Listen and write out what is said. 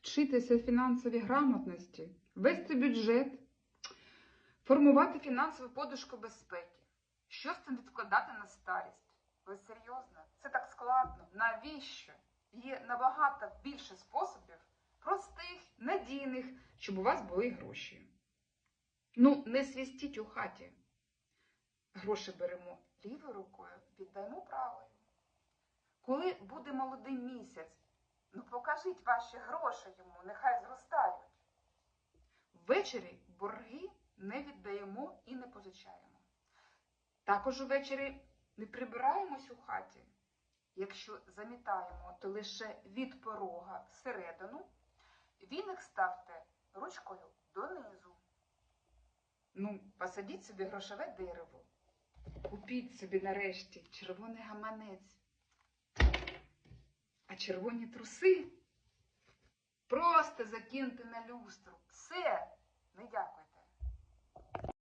вчитися фінансовій грамотності, вести бюджет, формувати фінансову подушку безпеки. Що з цим відкладати на старість? Ви серйозно? Це так складно. Навіщо? Є набагато більше способів, простих, надійних, щоб у вас були гроші. Ну, не свістіть у хаті. Гроші беремо лівою рукою, віддаємо правою. Коли буде молодий місяць, ну покажіть ваші гроші йому, нехай зростають. Ввечері борги не віддаємо і не позичаємо. Також увечері не прибираємось у хаті. Якщо замітаємо, то лише від порога всередину, віник ставте ручкою донизу. Ну, посадіть собі грошове дерево. Купіть собі нарешті червоний гаманець червоні труси. Просто закиньте на люстру. Все, не дякую.